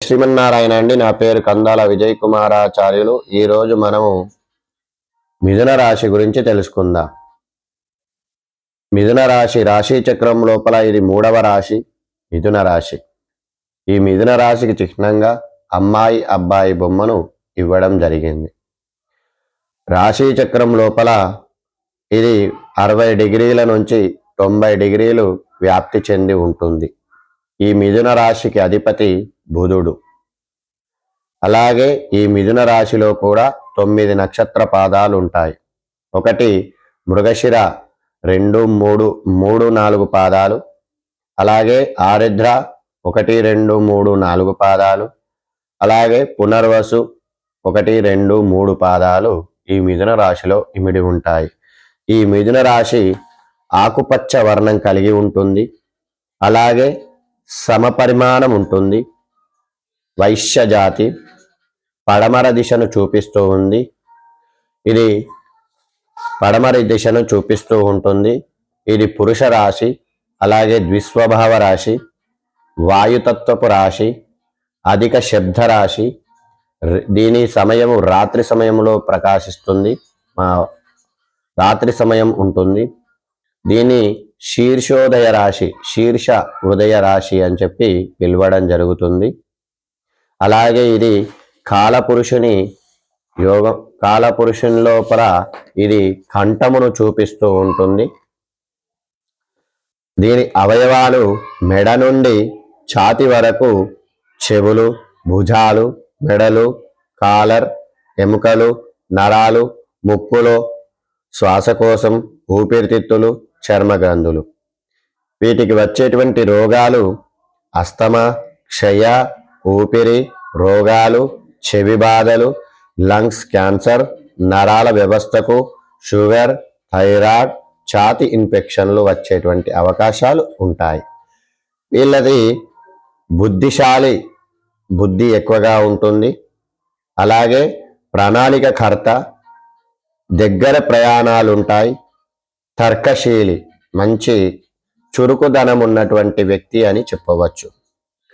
శ్రీమన్నారాయణ అండి. నా పేరు కందాల విజయ్ కుమారాచార్యులు ఈరోజు మనము మిథున రాశి గురించి తెలుసుకుందాం. మిథున రాశి రాశి చక్రం లోపల ఇది మూడవ రాశి మిథున రాశి. ఈ మిథున రాశికి చిహ్నంగా అమ్మాయి అబ్బాయి బొమ్మను ఇవ్వడం జరిగింది. రాశి చక్రం లోపల ఇది అరవై డిగ్రీల నుంచి తొంభై డిగ్రీలు వ్యాప్తి చెంది ఉంటుంది. ఈ మిథున రాశికి అధిపతి బుధుడు. అలాగే ఈ మిథున రాశిలో కూడా తొమ్మిది నక్షత్ర పాదాలు ఉంటాయి ఒకటి మృగశిర రెండు మూడు మూడు నాలుగు పాదాలు. అలాగే ఆరిద్ర ఒకటి రెండు మూడు నాలుగు పాదాలు. అలాగే పునర్వసు ఒకటి రెండు మూడు పాదాలు ఈ మిథున రాశిలో ఇమిడి ఉంటాయి. ఈ మిథున రాశి ఆకుపచ్చ వర్ణం కలిగి ఉంటుంది. అలాగే సమపరిమాణం ఉంటుంది. వైశ్యజాతి పడమర దిశను చూపిస్తూ ఉంది. ఇది పడమర దిశను చూపిస్తూ ఉంటుంది. ఇది పురుష రాశి అలాగే ద్విస్వభావ రాశి వాయుతత్వపు రాశి అధిక శబ్ద రాశి. దీని సమయము రాత్రి సమయంలో ప్రకాశిస్తుంది. రాత్రి సమయం ఉంటుంది. దీని శీర్షోదయ రాశి శీర్ష హృదయ రాశి అని చెప్పి పిలవడం జరుగుతుంది. అలాగే ఇది కాలపురుషుని యోగం కాలపురుషుని లోపల ఇది కంఠమును చూపిస్తూ ఉంటుంది. దీని అవయవాలు మెడ నుండి ఛాతి వరకు చెవులు భుజాలు మెడలు కాలర్ ఎముకలు నరాలు ముక్కులో శ్వాసకోశం ఊపిరితిత్తులు చర్మగ్రంథులు. వీటికి వచ్చేటువంటి రోగాలు అస్తమా క్షయ ఊపిరి రోగాలు చెవి బాధలు లంగ్స్ క్యాన్సర్ నరాల వ్యవస్థకు షుగర్ థైరాయిడ్ ఛాతి ఇన్ఫెక్షన్లు వచ్చేటువంటి అవకాశాలు ఉంటాయి. వీళ్ళది బుద్ధిశాలి బుద్ధి ఎక్కువగా ఉంటుంది. అలాగే ప్రణాళిక కర్త దగ్గర ప్రయాణాలు ఉంటాయి తర్కశీలి మంచి చురుకుదనం ఉన్నటువంటి వ్యక్తి అని చెప్పవచ్చు.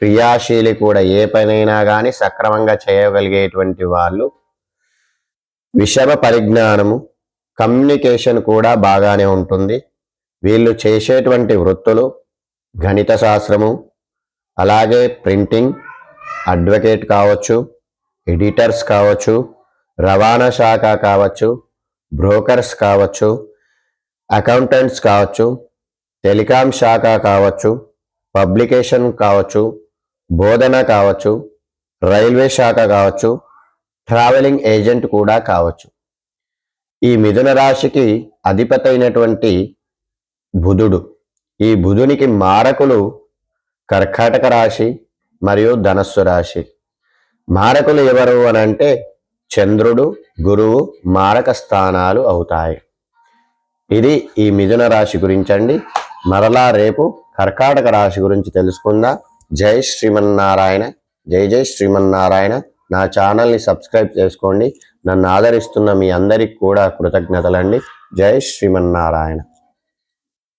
క్రియాశీలి కూడా ఏ పనైనా కానీ సక్రమంగా చేయగలిగేటువంటి వాళ్ళు. విషమ పరిజ్ఞానము కమ్యూనికేషన్ కూడా బాగానే ఉంటుంది. వీళ్ళు చేసేటువంటి వృత్తులు గణిత శాస్త్రము అలాగే ప్రింటింగ్ అడ్వకేట్ కావచ్చు ఎడిటర్స్ కావచ్చు రవాణా శాఖ కావచ్చు బ్రోకర్స్ కావచ్చు అకౌంటెంట్స్ కావచ్చు టెలికాం శాఖ కావచ్చు పబ్లికేషన్ కావచ్చు బోధన కావచ్చు రైల్వే శాఖ కావచ్చు ట్రావెలింగ్ ఏజెంట్ కూడా కావచ్చు. ఈ మిథున రాశికి అధిపతైనటువంటి బుధుడు. ఈ బుధునికి మారకులు కర్కాటక రాశి మరియు ధనస్సు రాశి. మారకులు ఎవరు అని అంటే చంద్రుడు గురువు మారక స్థానాలు అవుతాయి. ఇది ఈ మిథున రాశి గురించండి మరలా రేపు కర్కాటక రాశి గురించి తెలుసుకుందాం. జై శ్రీమన్నారాయణ జై జై శ్రీమన్నారాయణ. నా ఛానల్ని సబ్స్క్రైబ్ చేసుకోండి. నన్ను ఆదరిస్తున్న మీ అందరికి కూడా కృతజ్ఞతలండి. జై శ్రీమన్నారాయణ.